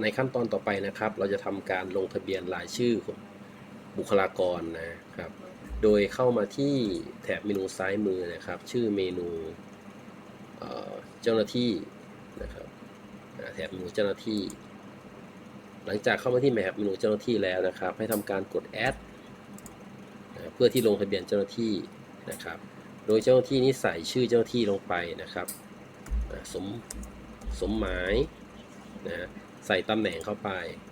ในขั้นตอนต่อไปนะครับ เราจะทำการลงทะเบียนรายชื่อบุคลากรนะครับ โดยเข้ามาที่แถบเมนูซ้ายมือนะครับ ชื่อเมนูเจ้าหน้าที่นะครับแถบเมนูเจ้าหน้าที่ หลังจากเข้ามาที่แถบเมนูเจ้าหน้าที่แล้วนะครับ ให้ทำการกดแอดนะเพื่อที่ลงทะเบียนเจ้าหน้าที่นะครับ โดยเจ้าหน้าที่นี้ใส่ชื่อเจ้าหน้าที่ลงไปนะครับ สมสมหมายนะ ใส่ตำแหน่งเข้าไป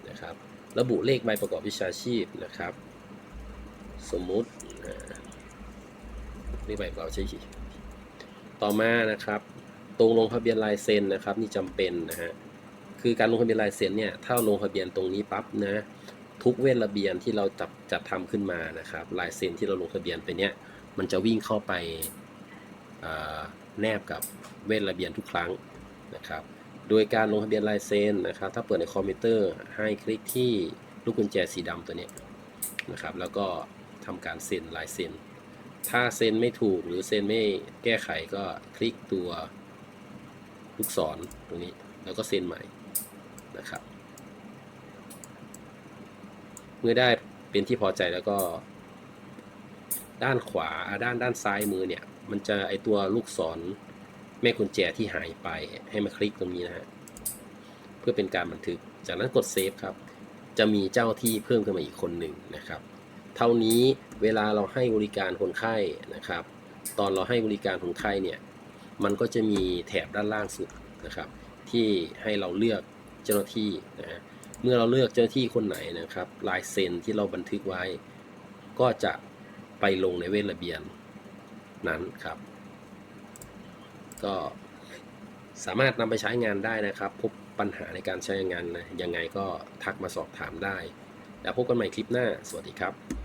นะครับ ระบุเลขใบประกอบวิชาชีพนะครับ สมมุติอ่าเลขใบประกอบวิชาชีพต่อมานะครับ ตรงลงทะเบียนลายเซ็นนะครับ นี่จำเป็นนะฮะคือการลงทะเบียนลายเซ็นเนี่ยถ้าลงทะเบียนตรงนี้ปั๊บนะทุกเวทระเบียนที่เราจับจัดทำขึ้นมานะครับลายเซ็นที่เราลงทะเบียนไปเนี่ยมันจะวิ่งเข้าไปแนบกับเวทระเบียนทุกครั้งนะครับ โดยการลงทะเบียนลายเซ็นนะครับ ถ้าเปิดในคอมพิวเตอร์ให้คลิกที่ลูกกุญแจสีดำตัวนี้นะครับ แล้วก็ทำการเซ็นลายเซ็น ถ้าเซ็นไม่ถูกหรือเซ็นไม่แก้ไขก็คลิกตัวลูกศรตรงนี้แล้วก็เซ็นใหม่นะครับ เมื่อได้เป็นที่พอใจแล้วก็ ด้านขวาด้านด้านซ้ายมือเนี่ย มันจะไอตัวลูกศร แม่กุญแจที่หายไปให้มาคลิกตรงนี้นะฮะเพื่อเป็นการบันทึก จากนั้นกดเซฟครับ จะมีเจ้าที่เพิ่มขึ้นมาอีกคนหนึ่งนะครับ เท่านี้เวลาเราให้บริการคนไข้นะครับ ตอนเราให้บริการคนไข้เนี่ยมันก็จะมีแถบด้านล่างสุดนะครับ ที่ให้เราเลือกเจ้าหน้าที่นะเมื่อเราเลือกเจ้าหน้าที่คนไหนนะครับลายเซ็นที่เราบันทึกไว้ ก็จะไปลงในเวทระเบียนนั้นครับ ก็สามารถนำไปใช้งานได้นะครับ พบปัญหาในการใช้งานนะยังไงก็ทักมาสอบถามได้ แล้วพบกันใหม่คลิปหน้า สวัสดีครับ